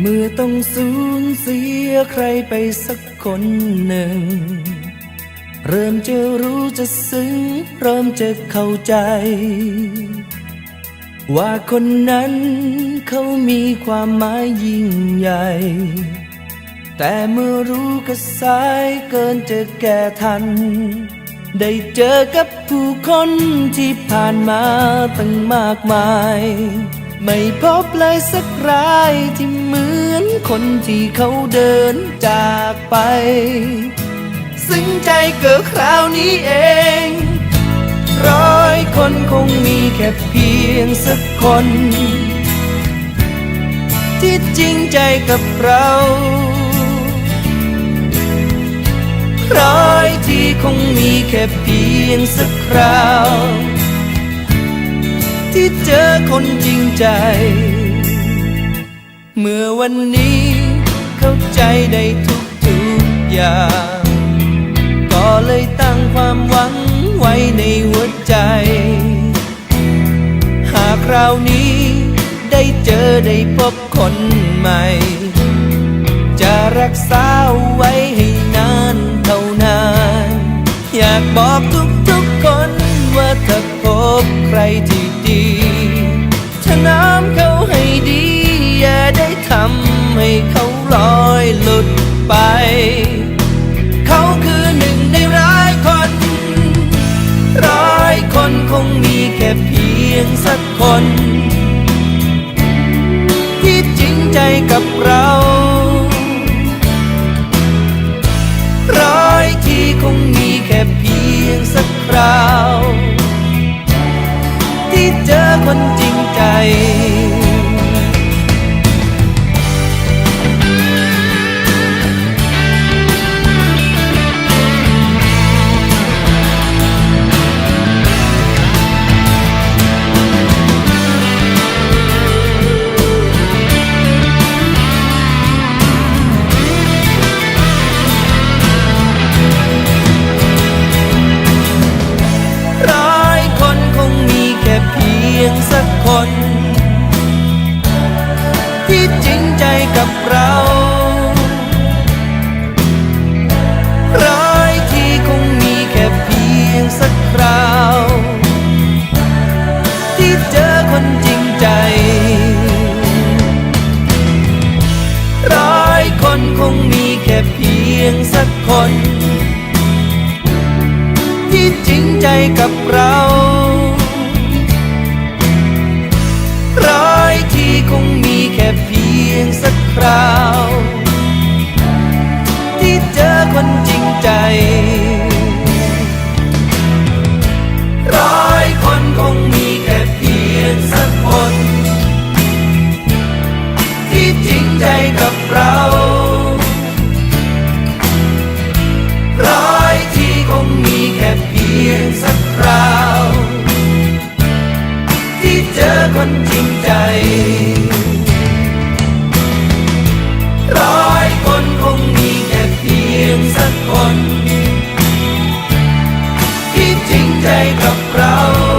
เมื่อต้องสูญเสียใครไปสักคนหนึ่ง เริ่มจะรู้จะซึ้ง เริ่มจะเข้าใจ ว่าคนนั้นเขามีความหมายยิ่งใหญ่ แต่เมื่อรู้ก็สายเกินจะแก้ทัน ได้เจอกับผู้คนที่ผ่านมาตั้งมากมาย ไม่พบเลยสักรายที่เหมือนคนที่เขาเดินจากไป ซึ้งใจเกิดคราวนี้เอง ร้อยคนคงมีแค่เพียงสักคน ที่จริงใจกับเราร้อยที่คงมีแค่เพียงสักคราว ที่เจอคนจริงใจ เมื่อวันนี้เข้าใจได้ทุกทุกๆอย่าง ก็เลยตั้งความหวังไว้ในหัวใจ หากคราวนี้ได้เจอได้พบคนใหม่ จะรักษาไว้ให้นานเท่านาน อยากบอก ทำให้เขาลอยหลุดไป เขาคือหนึ่งในร้ายคน ร้อยคนคงมีแค่เพียงสักคน ที่จริงใจกับเรา ยงสักคน ที่จริงใจกับเราร้อยที่คงมีแค่เพียงสักคราว ที่เจอคนจริง ริงใจกับเรา